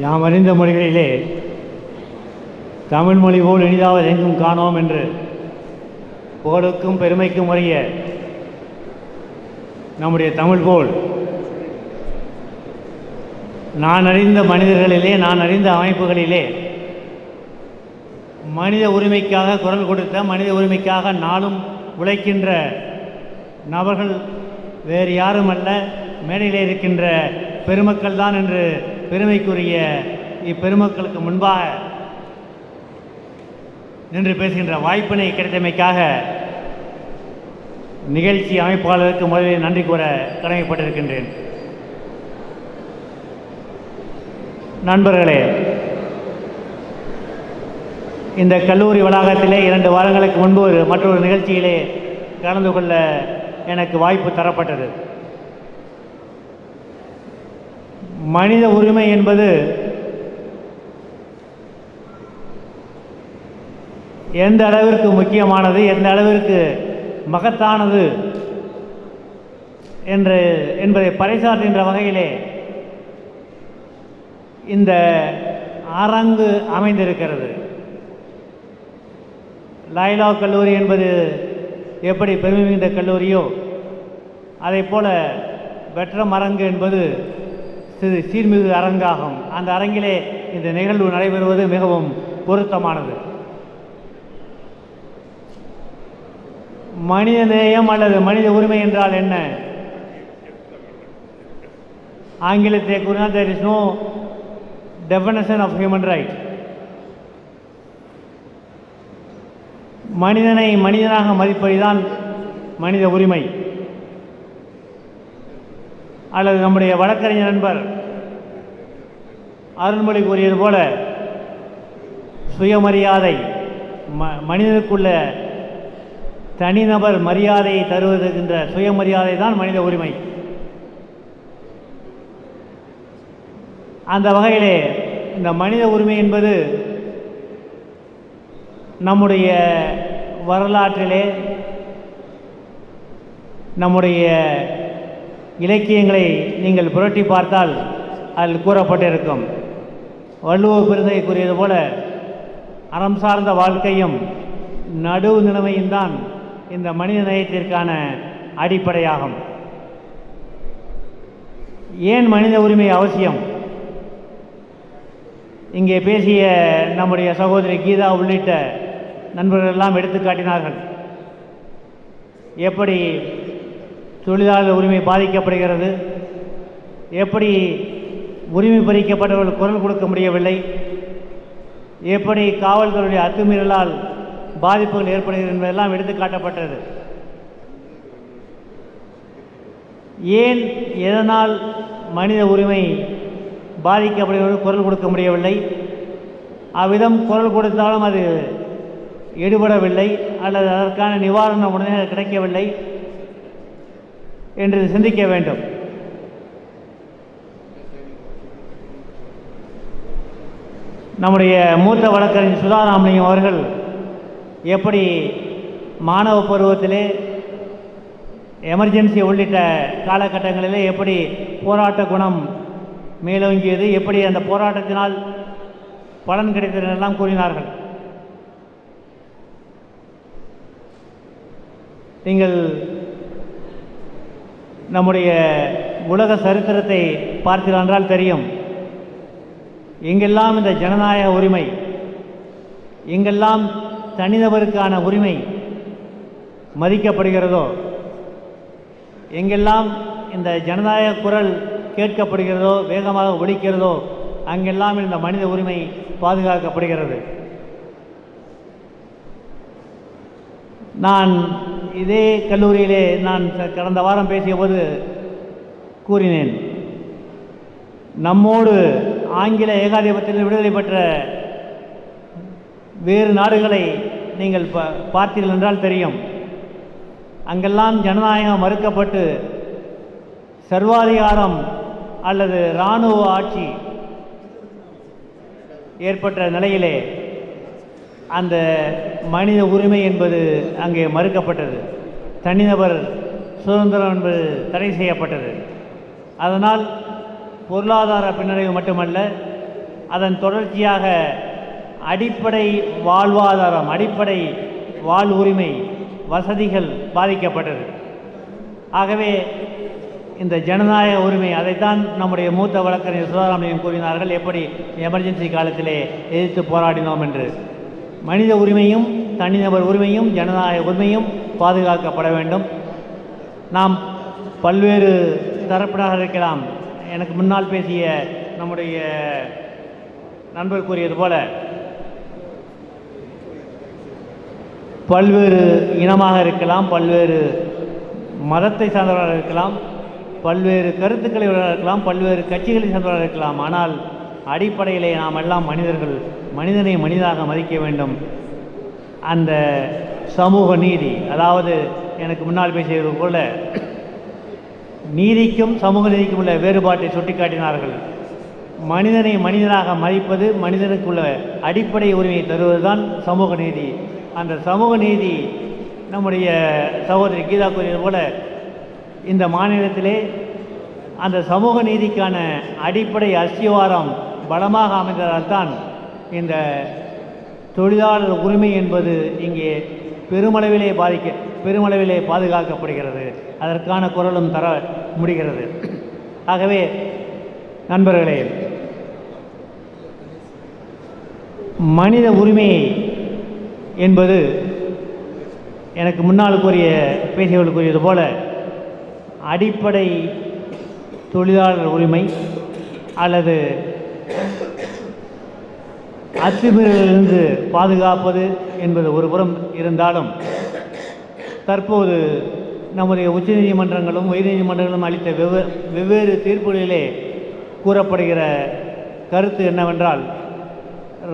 யாம் அறிந்த மொழிகளிலே தமிழ் மொழி போல் இனிதாவது எங்கும் காணோம் என்று புகழுக்கும் பெருமைக்கும் உரிய நம்முடைய தமிழ் போல் நான் அறிந்த மனிதர்களிலே நான் அறிந்த அமைப்புகளிலே மனித உரிமைக்காக குரல் கொடுத்த மனித உரிமைக்காக நாளும் உழைக்கின்ற நபர்கள் வேறு யாரும் அல்ல மேடையிலே இருக்கின்ற பெருமக்கள் தான் என்று பெருமைக்குரிய இப்பெருமக்களுக்கு முன்பாக நின்று பேசுகின்ற வாய்ப்பினை கிடைத்தமைக்காக நிகழ்ச்சி அமைப்பாளருக்கு முதலில் நன்றி கூற கடமைப்பட்டிருக்கின்றேன். நண்பர்களே இந்த கல்லூரி வளாகத்திலே இரண்டு வாரங்களுக்கு முன்பு ஒரு மற்றொரு நிகழ்ச்சியிலே கலந்து கொள்ள எனக்கு வாய்ப்பு தரப்பட்டது. மனித உரிமை என்பது எந்த அளவிற்கு முக்கியமானது எந்த அளவிற்கு மகத்தானது என்று என்பதை பறைசாற்றுகின்ற வகையிலே இந்த அரங்கு அமைந்திருக்கிறது. லைலா கல்லூரி என்பது எப்படி பெருமை மிகுந்த கல்லூரியோ அதே போல வெற்றம் அரங்கு என்பது சிறு சீர்மிகு அரங்காகும். அந்த அரங்கிலே இந்த நிகழ்வு நடைபெறுவது மிகவும் பொருத்தமானது. மனித நேயம் அல்லது மனித உரிமை என்றால் என்ன? ஆங்கிலத்தை கூறினால் there is no definition of human right மனிதனை மனிதனாக மதிப்பதுதான் மனித உரிமை. அல்லது நம்முடைய வழக்கறிஞர் நண்பர் அருண்மொழி கூறியது போல சுயமரியாதை ம மனிதனுக்குள்ள தனிநபர் மரியாதையை தருவதுகின்ற சுயமரியாதை தான் மனித உரிமை. அந்த வகையிலே இந்த மனித உரிமை என்பது நம்முடைய வரலாற்றிலே நம்முடைய இலக்கியங்களை நீங்கள் புரட்டி பார்த்தால் அதில் கூறப்பட்டிருக்கும். வள்ளுவ பெருந்தை கூறியது போல அறம் சார்ந்த வாழ்க்கையும் நடுவு நிலைமையும் தான் இந்த மனித நேயத்திற்கான அடிப்படையாகும். ஏன் மனித உரிமை அவசியம்? இங்கே பேசிய நம்முடைய சகோதரி கீதா உள்ளிட்ட நண்பர்கள் எல்லாம் எடுத்து காட்டினார்கள் எப்படி தொழிலாளர் உரிமை பாதிக்கப்படுகிறது. எப்படி உரிமை பறிக்கப்பட்டவர்கள் குரல் கொடுக்க முடியவில்லை? எப்படி காவல்துறையுடைய அத்துமீறலால் பாதிப்புகள் ஏற்படுகிறது என்பதெல்லாம் எடுத்து காட்டப்பட்டது. ஏன் எதனால் மனித உரிமை பாதிக்கப்படுகிறவர்கள் குரல் கொடுக்க முடியவில்லை? அவ்விதம் குரல் கொடுத்தாலும் அது எடுபடவில்லை அல்லது அதற்கான நிவாரணம் உடனே கிடைக்கவில்லை. என்று சிந்திக்க வேண்டும். நம்முடைய மூத்த வழக்கறிஞர் சுதாராமலிங்கம் அவர்கள் எப்படி மாணவ பருவத்திலே எமர்ஜென்சி உள்ளிட்ட காலகட்டங்களிலே எப்படி போராட்ட குணம் மேலோங்கியது எப்படி அந்த போராட்டத்தினால் பலன் கிடைத்தது எல்லாம் கூறினார்கள். நீங்கள் நம்முடைய உலக சரித்திரத்தை பார்த்தீர்கள் என்றால் தெரியும். எங்கெல்லாம் இந்த ஜனநாயக உரிமை எங்கெல்லாம் தனிநபருக்கான உரிமை மதிக்கப்படுகிறதோ எங்கெல்லாம் இந்த ஜனநாயக குரல் கேட்கப்படுகிறதோ வேகமாக ஒழிக்கிறதோ அங்கெல்லாம் இந்த மனித உரிமை பாதுகாக்கப்படுகிறது. நான் இதே கல்லூரியிலே நான் கடந்த வாரம் பேசியபோது கூறினேன். நம்மோடு ஆங்கில ஏகாதிபத்தியில் விடுதலை பெற்ற வேறு நாடுகளை நீங்கள் ப பார்த்தீர்கள் என்றால் தெரியும். அங்கெல்லாம் ஜனநாயகம் மறுக்கப்பட்டு சர்வாதிகாரம் அல்லது இராணுவ ஆட்சி ஏற்பட்ட நிலையிலே அந்த மனித உரிமை என்பது அங்கே மறுக்கப்பட்டது. தனிநபர் சுதந்திரம் என்பது தடை செய்யப்பட்டது. அதனால் பொருளாதார பின்னடைவு மட்டுமல்ல அதன் தொடர்ச்சியாக அடிப்படை வாழ்வாதாரம் அடிப்படை வாழ் உரிமை வசதிகள் பாதிக்கப்பட்டது. ஆகவே இந்த ஜனநாயக உரிமை அதைத்தான் நம்முடைய மூத்த வழக்கறிஞர் சுதாராமலிங்கம் கூறினார்கள் எப்படி எமர்ஜென்சி காலத்திலே எதிர்த்து போராடினோம் என்று. மனித உரிமையும் தனிநபர் உரிமையும் ஜனநாயக உரிமையும் பாதுகாக்கப்பட வேண்டும். நாம் பல்வேறு தரப்பினராக இருக்கலாம். எனக்கு முன்னால் பேசிய நம்முடைய நண்பர் கூறியது போல பல்வேறு இனமாக இருக்கலாம் பல்வேறு மதத்தை சார்ந்தவராக இருக்கலாம் பல்வேறு கருத்துக்களை இருக்கலாம் பல்வேறு கட்சிகளை சார்ந்தவராக இருக்கலாம். ஆனால் அடிப்படையிலே நாம் எல்லாம் மனிதர்கள். மனிதனை மனிதாக மதிக்க வேண்டும். அந்த சமூக நீதி அதாவது எனக்கு முன்னால் பேசியது போல நீதிக்கும் சமூக நீதிக்கும் உள்ள வேறுபாட்டை சுட்டிக்காட்டினார்கள். மனிதனை மனிதனாக மதிப்பது மனிதனுக்குள்ள அடிப்படை உரிமையை தருவதுதான் சமூக நீதி. அந்த சமூக நீதி நம்முடைய சகோதரி கீதா கூறியது போல இந்த மாநிலத்திலே அந்த சமூக நீதிக்கான அடிப்படை அஸ்திவாரம் பலமாக அமைந்ததால் தான் இந்த தொழிலாளர் உரிமை என்பது இங்கே பெருமளவிலே பாதிக்க பெருமளவிலே பாதுகாக்கப்படுகிறது. அதற்கான குரலும் தர முடிகிறது. ஆகவே நண்பர்களே மனித உரிமை என்பது எனக்கு முன்னால் கூறிய பேசியவர்கள் கூறியது போல அடிப்படை தொழிலாளர் உரிமை அல்லது அத்துமீறலிலிருந்து பாதுகாப்பது என்பது ஒரு புறம் இருந்தாலும் தற்போது நம்முடைய உச்சநீதிமன்றங்களும் உயர்நீதிமன்றங்களும் அளித்த வெவ்வே வெவ்வேறு தீர்ப்புகளிலே கூறப்படுகிற கருத்து என்னவென்றால்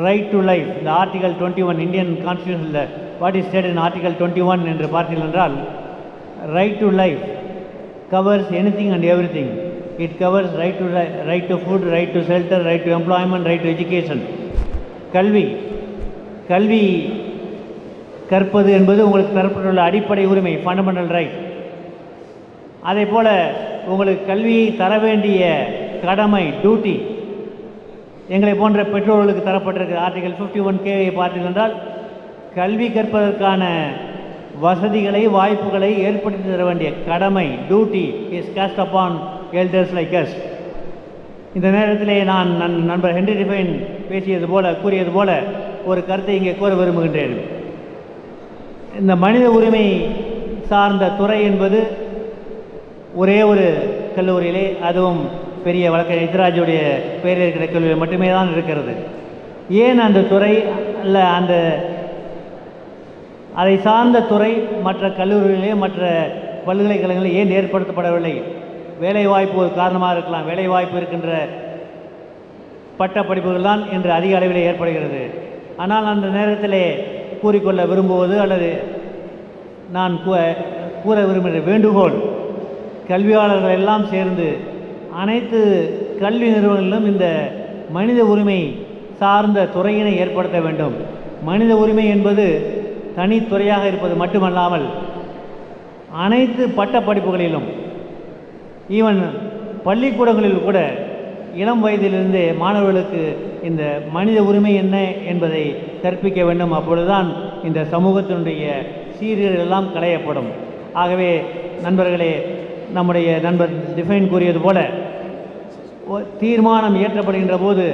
ரைட் டு லைஃப் இந்த article twenty one Indian கான்ஸ்டியூஷனில் what is state in article twenty one என்று பார்த்தீர்கள் என்றால் right to life covers anything and everything it covers right to right to food right to shelter right to employment right to education கல்வி. கல்வி கற்பது என்பது உங்களுக்கு தரப்பட்டுள்ள அடிப்படை உரிமை ஃபண்டமெண்டல் ரைட் அதே போல் உங்களுக்கு கல்வியை தர வேண்டிய கடமை டியூட்டி எங்களை போன்ற பெற்றோர்களுக்கு தரப்பட்டிருக்கு ஆர்டிகல் ஃபிஃப்டி ஒன் கேவை பார்த்தீர்கள் என்றால் கல்வி கற்பதற்கான வசதிகளை வாய்ப்புகளை ஏற்படுத்தி தர வேண்டிய கடமை duty is cast upon elders like கஸ்ட் இந்த நேரத்திலே நான் நன் நண்பர் ஹென்ரி டிஃபைன் பேசியது போல கூறியது போல ஒரு கருத்தை இங்கே கூற விரும்புகின்றேன். இந்த மனித உரிமை சார்ந்த துறை என்பது ஒரே ஒரு கல்லூரியிலே அதுவும் பெரிய வழக்கறிஞர் இத்ராஜுடைய பெயரில் இருக்கிற கல்லூரியில் மட்டுமே தான் இருக்கிறது. ஏன் அந்த துறை அல்ல அந்த அதை சார்ந்த துறை மற்ற கல்லூரிகளிலே மற்ற பல்கலைக்கழகங்களில் ஏன் ஏற்படுத்தப்படவில்லை? வேலைவாய்ப்பு ஒரு காரணமாக இருக்கலாம். வேலைவாய்ப்பு இருக்கின்ற பட்ட படிப்புகள் தான் இன்று அதிக அளவில் ஏற்படுகிறது. ஆனால் அந்த நேரத்திலே கூறிக்கொள்ள விரும்புவது அல்லது நான் கூ- கூற விரும்புகிற வேண்டுகோள் கல்வியாளர்கள் எல்லாம் சேர்ந்து அனைத்து கல்வி நிறுவனங்களிலும் இந்த மனித உரிமை சார்ந்த துறையினை ஏற்படுத்த வேண்டும். மனித உரிமை என்பது தனித்துறையாக இருப்பது மட்டுமல்லாமல் அனைத்து பட்ட படிப்புகளிலும் ஈவன் பள்ளிக்கூடங்களில் கூட இளம் வயதிலிருந்தே மாணவர்களுக்கு இந்த மனித உரிமை என்ன என்பதை கற்பிக்க வேண்டும். அப்பொழுதுதான் இந்த சமூகத்தினுடைய சீரியல் எல்லாம் களையப்படும். ஆகவே நண்பர்களே நம்முடைய நண்பர் டிஃபைன் கூறியது போல தீர்மானம் இயற்றப்படுகின்ற போது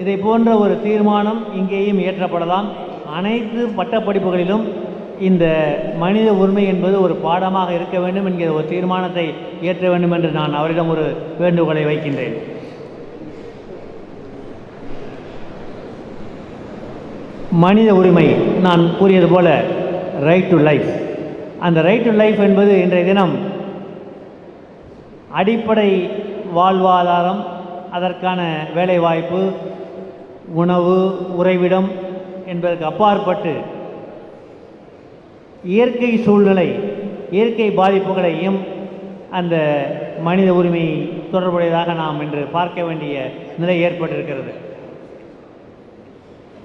இதை போன்ற ஒரு தீர்மானம் இங்கேயும் இயற்றப்படலாம். அனைத்து பட்டப்படிப்புகளிலும் இந்த மனித உரிமை என்பது ஒரு பாடமாக இருக்க வேண்டும் என்கிற ஒரு தீர்மானத்தை இயற்ற வேண்டும் என்று நான் அவரிடம் ஒரு வேண்டுகோளை வைக்கின்றேன். மனித உரிமை நான் கூறியது போல ரைட் டு லைஃப் அந்த ரைட் டு லைஃப் என்பது இன்றைய தினம் அடிப்படை வாழ்வாதாரம் அதற்கான வேலைவாய்ப்பு உணவு உறைவிடம் என்பதற்கு அப்பாற்பட்டு இயற்கை சூழ்நிலை இயற்கை பாதிப்புகளையும் அந்த மனித உரிமை தொடர்புடையதாக நாம் இன்று பார்க்க வேண்டிய நிலை ஏற்பட்டிருக்கிறது.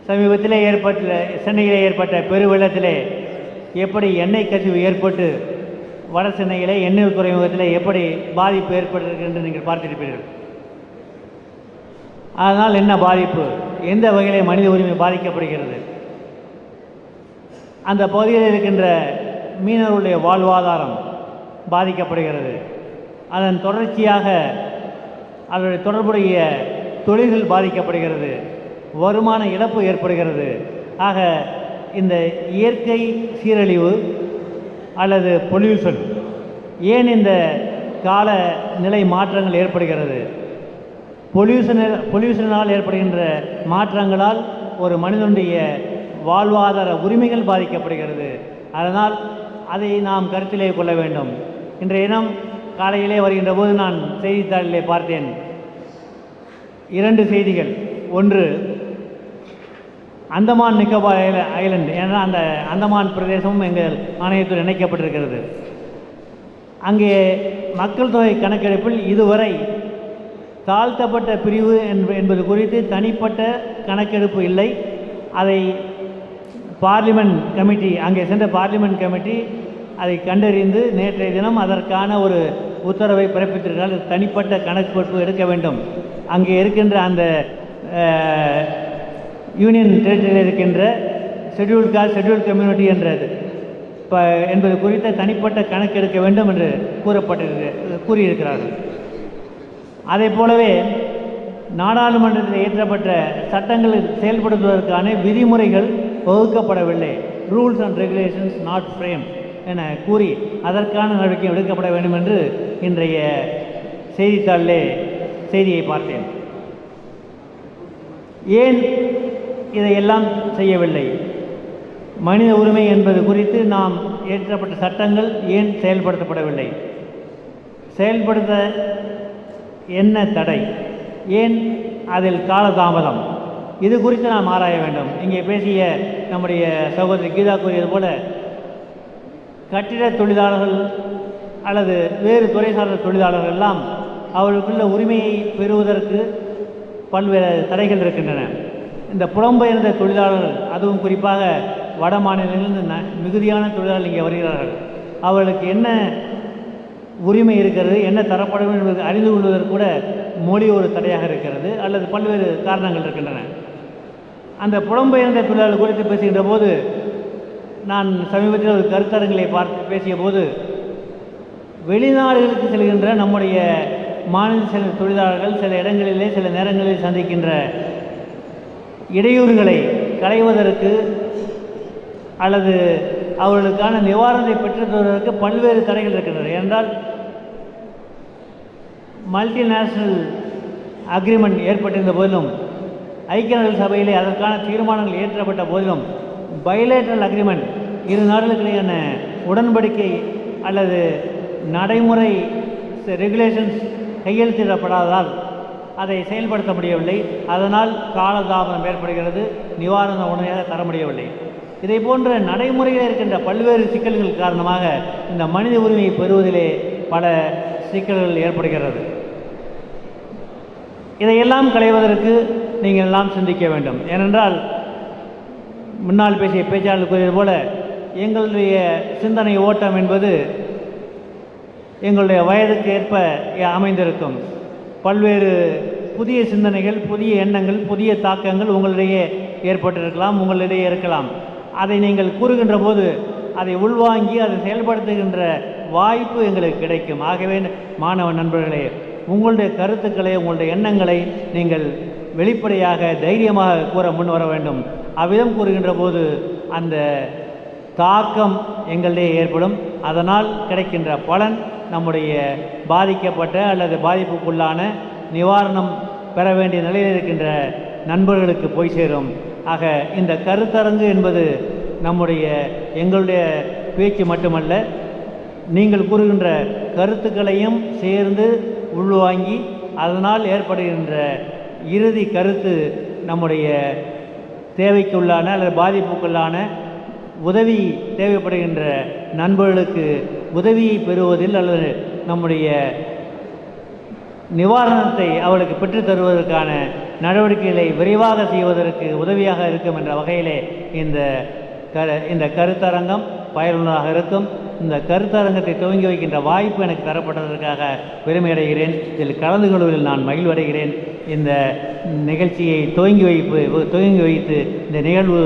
சமீபத்திலே ஏற்பட்ட சென்னையில் ஏற்பட்ட பெருவெள்ளத்திலே எப்படி எண்ணெய் கசிவு ஏற்பட்டு வட சென்னையிலே எண்ணெய் துறைமுகத்தில் எப்படி பாதிப்பு ஏற்பட்டிருக்கு என்று நீங்கள் பார்த்திருப்பீர்கள். அதனால் என்ன பாதிப்பு? எந்த வகையிலே மனித உரிமை பாதிக்கப்படுகிறது? அந்த பகுதியில் இருக்கின்ற மீனவர்களுடைய வாழ்வாதாரம் பாதிக்கப்படுகிறது. அதன் தொடர்ச்சியாக அதனுடைய தொடர்புடைய தொழில்கள் பாதிக்கப்படுகிறது. வருமான இழப்பு ஏற்படுகிறது. ஆக இந்த இயற்கை சீரழிவு அல்லது பொல்யூஷன் ஏன் இந்த கால நிலை மாற்றங்கள் ஏற்படுகிறது? பொல்யூஷனில் பொல்யூஷனால் ஏற்படுகின்ற மாற்றங்களால் ஒரு மனிதனுடைய வாழ்வாதார உரிமைகள் பாதிக்கப்படுகிறது. அதனால் அதை நாம் கருத்திலே கொள்ள வேண்டும். இன்றைய இனம் காலையிலே வருகின்ற போது நான் செய்தித்தாளிலே பார்த்தேன். இரண்டு செய்திகள். ஒன்று அந்தமான் நிக்கோபார் ஐல- ஐலண்ட் ஏன்னா அந்த அந்தமான் பிரதேசமும் எங்கள் ஆணையத்தில் இணைக்கப்பட்டிருக்கிறது. அங்கே மக்கள் தொகை கணக்கெடுப்பில் இதுவரை தாழ்த்தப்பட்ட பிரிவு என்ப- என்பது குறித்து தனிப்பட்ட கணக்கெடுப்பு இல்லை. அதை பார்லிமெண்ட் கமிட்டி அங்கே சென்ற பார்லிமெண்ட் கமிட்டி அதை கண்டறிந்து நேற்றைய தினம் அதற்கான ஒரு உத்தரவை பிறப்பித்திருக்கிறார். தனிப்பட்ட தனிப்பட்ட பொறுப்பு எடுக்க வேண்டும். அங்கே இருக்கின்ற அந்த யூனியன் டெரிட்டரியில் இருக்கின்ற ஷெட்யூல்ட் காஸ்ட் ஷெட்யூல்ட் கம்யூனிட்டி என்றது. இப்போ என்பது குறித்த தனிப்பட்ட கணக்கு எடுக்க வேண்டும் என்று கூறப்பட்டிருக்க கூறியிருக்கிறார்கள். அதே போலவே நாடாளுமன்றத்தில் இயற்றப்பட்ட சட்டங்களை செயல்படுத்துவதற்கான விதிமுறைகள் வகுக்கப்படவில்லை rules and regulations not frame என கூறி அதற்கான நடவடிக்கை எடுக்கப்பட வேண்டும் என்று இன்றைய செய்தித்தாளிலே செய்தியை பார்த்தேன். ஏன் இதையெல்லாம் செய்யவில்லை? மனித உரிமை என்பது குறித்து நாம் இயற்றப்பட்ட சட்டங்கள் ஏன் செயல்படுத்தப்படவில்லை? செயல்படுத்த என்ன தடை? ஏன் அதில் காலதாமதம்? இது குறித்து நாம் ஆராய வேண்டும். இங்கே பேசிய நம்முடைய சகோதரி கீதா கூறியது போல கட்டிட தொழிலாளர்கள் அல்லது வேறு துறை சார்ந்த தொழிலாளர்கள் எல்லாம் அவர்களுக்குள்ள உரிமையை பெறுவதற்கு பல்வேறு தடைகள் இருக்கின்றன. இந்த புலம்பெயர்ந்த தொழிலாளர்கள் அதுவும் குறிப்பாக வட மாநிலங்களிலிருந்து ந மிகுதியான தொழிலாளர்கள் இங்கே வருகிறார்கள். அவர்களுக்கு என்ன உரிமை இருக்கிறது என்ன தரப்பட வேண்டும் என்பது அறிந்து கொள்வதற்கு கூட மொழி ஒரு தடையாக இருக்கிறது அல்லது பல்வேறு காரணங்கள் இருக்கின்றன. அந்த புலம்பெயர்ந்த தொழிலாளர் குறித்து பேசுகின்ற போது நான் சமீபத்தில் ஒரு கருத்தரங்களை பார்த்து பேசிய போது வெளிநாடுகளுக்கு செல்கின்ற நம்முடைய மாநில சில தொழிலாளர்கள் சில இடங்களிலே சில நேரங்களில் சந்திக்கின்ற இடையூறுகளை களைவதற்கு அல்லது அவர்களுக்கான நிவாரணத்தை பெற்றுத்தருவதற்கு பல்வேறு தடைகள் இருக்கின்றன. என்றால் மல்டிநேஷ்னல் அக்ரிமெண்ட் ஏற்பட்டிருந்த போதிலும் ஐக்கிய நாடுகள் சபையிலே அதற்கான தீர்மானங்கள் இயற்றப்பட்ட போதிலும் பைலேட்ரல் அக்ரிமெண்ட் இரு நாடுகளுக்கிடையான உடன்படிக்கை அல்லது நடைமுறை ரெகுலேஷன்ஸ் கையெழுத்திடப்படாததால் அதை செயல்படுத்த முடியவில்லை. அதனால் காலதாமதம் ஏற்படுகிறது. நிவாரணம் உடனடியாக தர முடியவில்லை. இதை போன்ற நடைமுறையில் இருக்கின்ற பல்வேறு சிக்கல்கள் காரணமாக இந்த மனித உரிமையை பெறுவதிலே பல சிக்கல்கள் ஏற்படுகிறது. இதையெல்லாம் களைவதற்கு நீங்கள் எல்லாம் சிந்திக்க வேண்டும். ஏனென்றால் முன்னால் பேசிய பேச்சாளர் கூறியது போல எங்களுடைய சிந்தனை ஓட்டம் என்பது எங்களுடைய வயதுக்கு ஏற்ப அமைந்திருக்கும். பல்வேறு புதிய சிந்தனைகள் புதிய எண்ணங்கள் புதிய தாக்கங்கள் உங்களிடையே ஏற்பட்டிருக்கலாம் உங்களிடையே இருக்கலாம். அதை நீங்கள் கூறுகின்ற போது அதை உள்வாங்கி அதை செயல்படுத்துகின்ற வாய்ப்பு எங்களுக்கு கிடைக்கும். ஆகவே மாணவ நண்பர்களே உங்களுடைய கருத்துக்களை உங்களுடைய எண்ணங்களை நீங்கள் வெளிப்படையாக தைரியமாக கூற முன் வர வேண்டும். அவ்விதம் கூறுகின்ற போது அந்த தாக்கம் எங்களிடையே ஏற்படும். அதனால் கிடைக்கின்ற பலன் நம்முடைய பாதிக்கப்பட்ட அல்லது பாதிப்புக்குள்ளான நிவாரணம் பெற வேண்டிய நிலையில் இருக்கின்ற நண்பர்களுக்கு போய் சேரும். ஆக இந்த கருத்தரங்கு என்பது நம்முடைய எங்களுடைய பேச்சு மட்டுமல்ல நீங்கள் கூறுகின்ற கருத்துக்களையும் சேர்ந்து உள்வாங்கி அதனால் ஏற்படுகின்ற இறுதி கருத்து நம்முடைய தேவைக்குள்ளான அல்லது பாதிப்புக்குள்ளான உதவி தேவைப்படுகின்ற நண்பர்களுக்கு உதவியை பெறுவதில் அல்லது நம்முடைய நிவாரணத்தை அவளுக்கு பெற்றுத் தருவதற்கான நடவடிக்கைகளை விரைவாக செய்வதற்கு உதவியாக இருக்கும் என்ற வகையிலே இந்த க இந்த கருத்தரங்கம் பயனுள்ளதாக இருக்கும். இந்த கருத்தரங்கத்தை துவங்கி வைக்கின்ற வாய்ப்பு எனக்கு தரப்பட்டதற்காக பெருமை அடைகிறேன் இதில் கலந்து கொள்வதில் நான் மகிழ்வடைகிறேன். இந்த நிகழ்ச்சியை துவங்கி வைப்பு துவங்கி வைத்து இந்த நிகழ்வு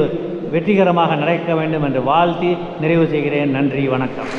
வெற்றிகரமாக நடக்க வேண்டும் என்று வாழ்த்தி நிறைவு செய்கிறேன். நன்றி வணக்கம்.